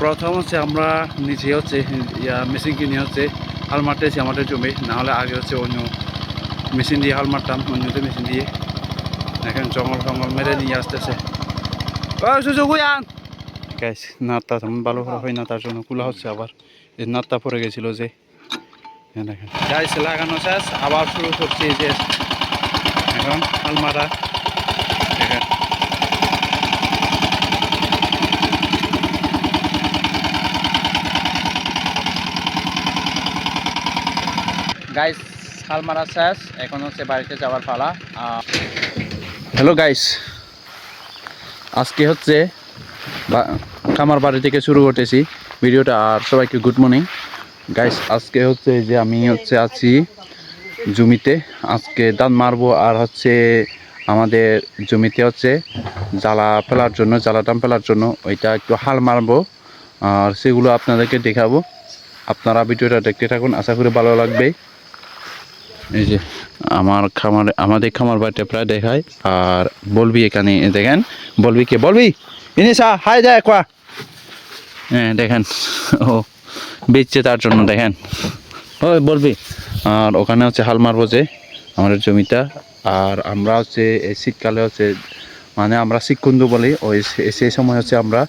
প্রথম হচ্ছে আমরা নিচে হচ্ছে মেশিন কিনে হচ্ছে হাল মারতেছি আমাদের জমি। নাহলে আগে হচ্ছে অন্য মেশিন দিয়ে হাল মারতাম অন্যতে মেশিন দিয়ে। এখন জঙ্গল ফঙ্গল মেরে নিয়ে আসতেছে। নাতটা তেমন ভালো হয় না, তার জন্য কুলা হচ্ছে আবার। এই নাতটা পড়ে গেছিল যে দেখেন। লাগানো শেষ, আবার শুরু করছি যে এখন হাল মারা গাইস হাল মারা শেষ এখন হচ্ছে বাড়িতে যাওয়ার পালা। হ্যালো গাইস আজকে হচ্ছে খামার বাড়ি থেকে শুরু করতেছি ভিডিওটা, আর সবাইকে গুড মর্নিং গাইস আজকে হচ্ছে যে আমি হচ্ছে আছি জমিতে। আজকে ধান মারবো, আর হচ্ছে আমাদের জমিতে হচ্ছে জ্বালা ফেলার জন্য, জ্বালা টান ফেলার জন্য ওইটা একটু হাল মারবো। আর সেগুলো আপনাদেরকে দেখাবো। আপনারা ভিডিওটা দেখতে থাকুন, আশা করি ভালো লাগবে। এই যে আমার খামার, আমাদের খামার বাড়িটা প্রায় দেখায়। আর বলবি এখানে দেখেন, বলবি কে? বলবি? ইনিসা হাই যায় কোয়া হ্যাঁ দেখেন, ও বেচছে তার জন্য, দেখেন। ও বলবি। আর ওখানে হচ্ছে হাল মারবো যে আমাদের জমিটা। আর আমরা হচ্ছে এই শীতকালে হচ্ছে মানে আমরা শিক্ষুন্দু বলি, ওই সেই সময় হচ্ছে আমরা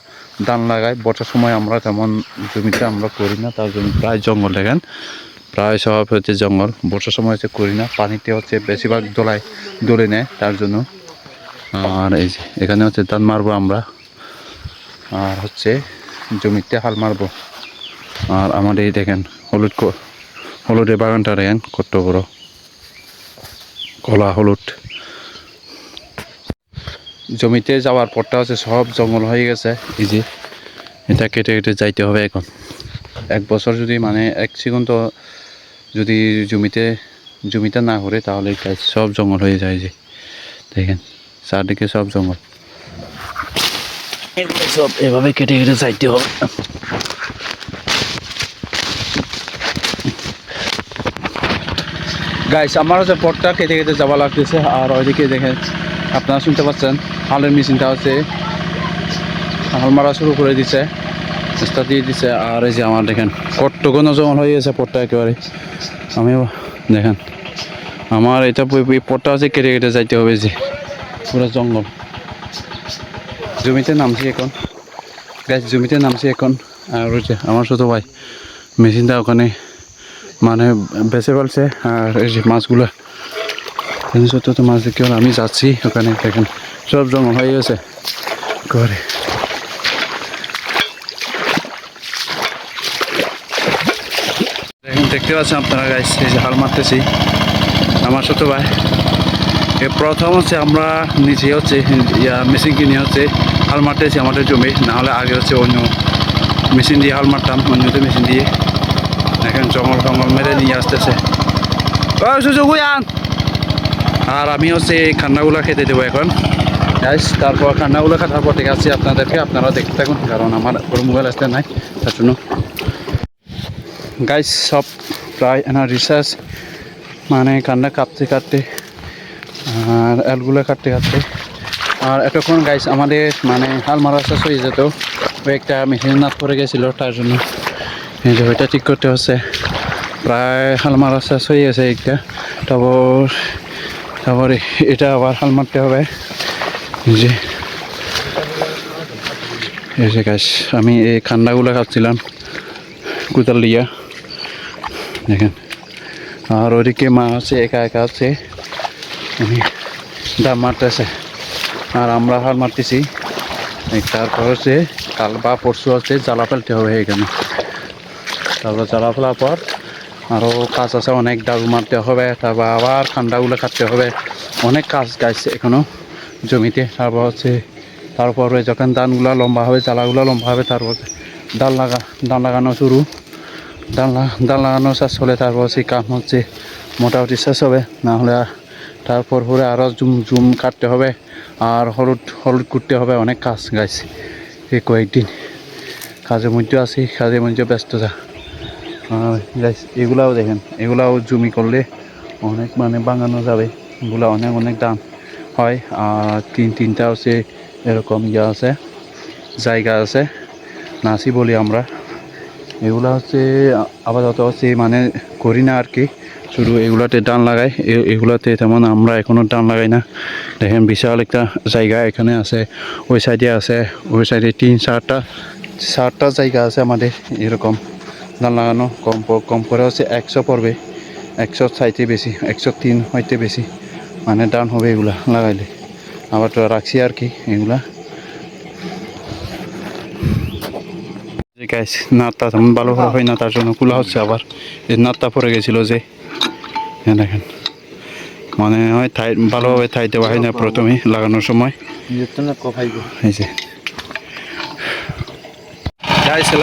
ধান লাগাই। বর্ষার সময় আমরা তেমন জমিটা আমরা করি না, তার জন্য প্রায় জঙ্গল, দেখেন। প্রায় সব হচ্ছে জঙ্গল। বর্ষার সময় হচ্ছে করি না, পানিতে হচ্ছে বেশিরভাগ দোলায় দোলে নেয়, তার জন্য। আর এই যে, এখানে হচ্ছে ধান মারবো আমরা। আর হচ্ছে জমিতে হাল মারবো। আর আমাদের এই দেখেন, হলুদ হলুদের বাগানটা দেখেন, কত বড়। কলা, হলুদ। জমিতে যাওয়ার পরটা হচ্ছে সব জঙ্গল হয়ে গেছে। এই যে, এটা কেটে কেটে যাইতে হবে এখন। এক বছর যদি মানে এক সেকেন্ড তো যদি জমিতে জমিতে না করে তাহলে সব জঙ্গল হয়ে যায় যে। দেখেন চারদিকে সব জঙ্গল। সব এভাবে কেটে কেটে যাইতে হবে। গাইস আমার হচ্ছে পথটা কেটে কেটে যাওয়া লাগতেছে আর ওইদিকে দেখেন আপনারা শুনতে পাচ্ছেন হালের মেশিনটা হচ্ছে হাল মারা শুরু করে দিছে। চেষ্টা দিয়ে দিছে, আর এই যে আমার দেখেন কট্টকোনো জঙ্গল হয়ে গেছে পথটা একেবারে। আমিও দেখেন, আমার এটা প- এই পথটা হচ্ছে কেটে কেটে যাইতে হবে যে, পুরো জঙ্গল। জমিতে নামছি এখন। গাছ জমিতে নামছি এখন, আর ওই যে আমার ছোটো ভাই, মেশিনটা ওখানে মানে বেঁচে ফেলছে, আর এই যে মাছগুলো। ছোটো ছোটো মাছ হলে আমি যাচ্ছি ওখানে, দেখেন, সব জঙ্গল হয়ে গেছে। করে দেখেন দেখতে পাচ্ছেন আপনারা গাইস এই যে হাল মারতেছি আমার ছোটো ভাই। এ প্রথম হচ্ছে আমরা নিজে হচ্ছে মেশিন কিনে হচ্ছে হাল মারতেছি আমাদের জমি, নাহলে আগে হচ্ছে অন্য মেশিন দিয়ে হাল মারতাম অন্যতে মেশিন দিয়ে। এখন জঙ্গল ফঙ্গল মেরে নিয়ে আসতেছে। আর আমি হচ্ছে এই খান্নাগুলো খেতে দেবো এখন। গাইস তারপর খান্নাগুলো খাটার পর দেখে আসছি আপনাদেরকে, আপনারা দেখতে থাকুন, কারণ আমার মোবাইল আসতে নাই, তার জন্য গাইস সব প্রায় এনার রিসার্চ মানে কান্না কাটতে কাটতে আর এলগুলো কাটতে কাটতে আর এতক্ষণ গাইস আমাদের মানে হাল মারা শেষ হয়ে যেত। একটা মেশিন নাট পড়ে গেছিল, তার জন্য এই যে ওইটা ঠিক করতে হচ্ছে। প্রায় হাল মারা শেষ হয়ে গেছে একটা। তারপর তারপরে এটা আবার হাল মারতে হবে। যে। যে গাছ আমি এই খান্ডাগুলো খাচ্ছিলাম। কুতাল দিয়া। দেখেন। আর ওদিকে মা আছে, একা একা আছে। উনি দাম মারতেছে। আর আমরা হাল মারতেছি। তারপর হচ্ছে কাল বা পরশু আছে জ্বালা ফেলতে হবে এখানে। তারপর জ্বালা ফেলার পর আরও কাজ আছে, অনেক ডাল মারতে হবে। তারপর আবার ঠান্ডাগুলো কাটতে হবে। অনেক কাজ গাইছে এখনও জমিতে। তারপর হচ্ছে তারপরে যখন ধানগুলো লম্বা হবে, জ্বালাগুলো লম্বা হবে, তারপর ডাল লাগা ডাল লাগানো শুরু। ডাল লাগা- ডাল লাগানো শেষ হলে তারপর সেই কাম হচ্ছে মোটামুটি শেষ হবে। না হলে আর তারপর পরে আরও জুম জুম কাটতে হবে আর হলুদ হলুদ কুটতে হবে অনেক কাজ গাইছে এই কয়েকদিন কাজের মধ্যে আছি, কাজের মধ্যে ব্যস্ততা গাইস এগুলাও দেখেন, এগুলাও জমি করলে অনেক মানে বাঙানো যাবে। এগুলা অনেক অনেক দাম হয়। আর তিন, তিনটা হচ্ছে এরকম ইয়ে আছে, জায়গা আছে নাসি বলি আমরা। এগুলা হচ্ছে আপাতত হচ্ছে মানে করি না আর কি। শুধু এগুলাতে টান লাগাই। এগুলাতে তেমন আমরা এখনও টান লাগাই না। দেখেন বিশাল একটা জায়গা এখানে আছে, ওই সাইডে আছে, ওই সাইডে তিন চারটা চারটা জায়গা আছে আমাদের এরকম। ধান লাগানো কম কম করে হচ্ছে একশো পড়বে। একশো চাইতে বেশি, একশো তিন হইতে বেশি। মানে ডান হবে এগুলা লাগাইলে। আবার তো রাখছি আর কি এগুলা। যে নাতটা তেমন ভালো হয় না, তার জন্য খোলা হচ্ছে আবার। এই নাতটা পড়ে গেছিল যে হ্যাঁ দেখেন। মানে হয় থাই ভালোভাবে থাই দেওয়া হয় না প্রথমে লাগানোর সময়। এই যে।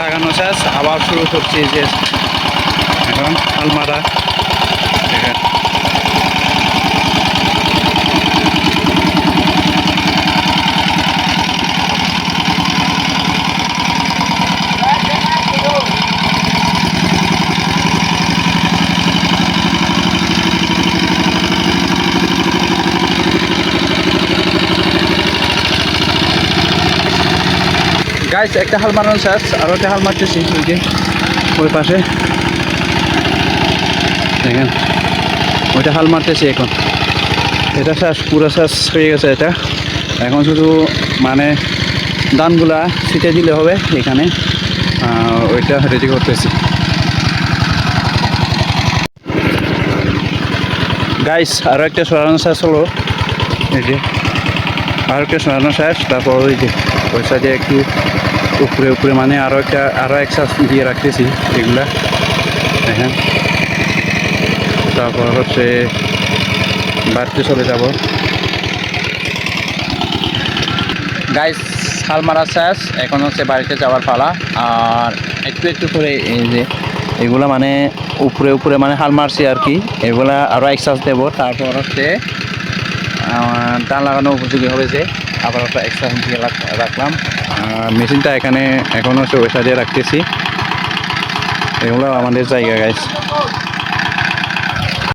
লাগানো শেষ, আবার শুরু করছি যে এখন আলমারা। গাইস একটা হাল মারানো শেষ আর একটা হাল মারতেছি ওই যে, ওই পাশে। দেখেন, ওইটা হাল মারতেছি এখন। এটা শেষ পুরো শেষ হয়ে গেছে এটা। এখন শুধু মানে দানগুলা ছিটে দিলে হবে এখানে। ওইটা রেডি করতেছি। গাইস আরও একটা সরানো শেষ হলো। এই যে আর একটা সরানো শেষ। তারপর ওই যে ওই সাইডে একটু উপরে উপরে মানে আরও একটা আরও এক শ্বাস দিয়ে রাখতেছি এগুলা। দেখেন। তারপর হচ্ছে বাড়িতে চলে যাব। গাইস হাল মারা শেষ। এখন হচ্ছে বাড়িতে যাওয়ার পালা। আর একটু একটু করে এই যে এগুলা মানে উপরে উপরে মানে হাল মারছি আর কি। এগুলা আরও এক শ্বাস দেবো। তারপর হচ্ছে টান লাগানো উপযোগী হয়েছে আবার একটা এক্সট্রা দিয়ে রাখলাম। মেশিনটা এখানে এখনও সাইডে রাখতেছি। এগুলো আমাদের জায়গা গাইস